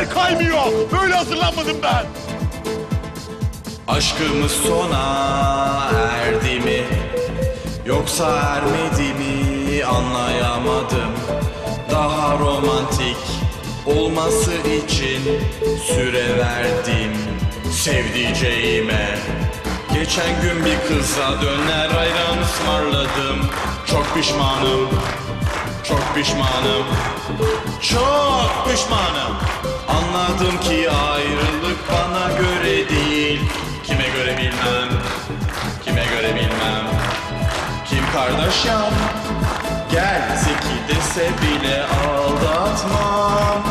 Yer kaymıyor. Böyle hazırlanmadım ben. Aşkımız sona erdi mi? Yoksa ermedi mi anlayamadım Daha romantik olması için süre verdim Sevdiceğime Geçen gün bir kıza döner ayran ısmarladım Çok pişmanım çok pişmanım Çok pişmanım Kardashian Gel zeki dese bile aldatmam.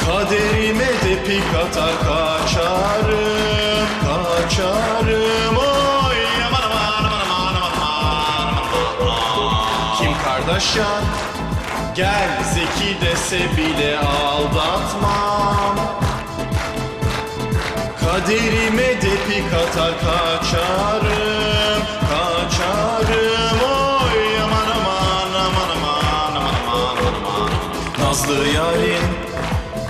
Kaderime de pik atar kaçarım Kaçarım. Oy aman aman aman aman aman aman Kim Kardashian Gel zeki dese bile aldatmam. Kaderime de pik atar kaçarım Nazlı yarim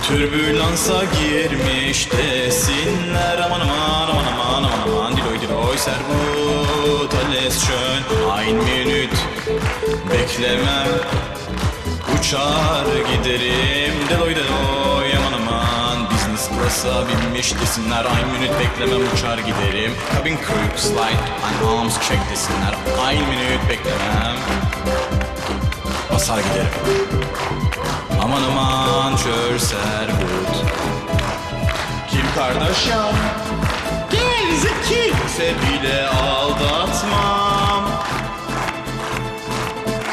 Türbülansa girmiş desinler. Aman aman aman aman aman aman. Diloy diloy servut alles schön Ein minüt beklemem. Uçar giderim. Deloy deloy aman aman. Business class'a binmiş desinler. Ein minüt beklemem. Uçar giderim. Cabin crew slide and arms check desinler. Ein minüt beklemem. Basar giderim Aman aman çör servut Kim Kardashian Gel zeki. İse bile aldatmam.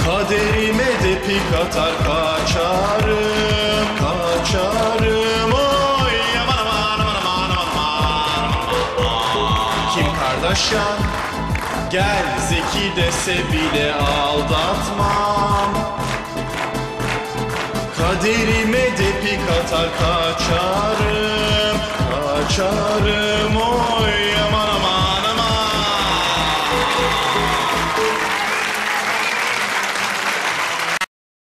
Kaderime de pik atar kaçarım Kaçarım. Oy aman aman aman aman aman aman. Kim Kardashian Gel zeki dese bile aldatmam Kaderime depik atar kaçarım Kaçarım. Oy aman aman aman.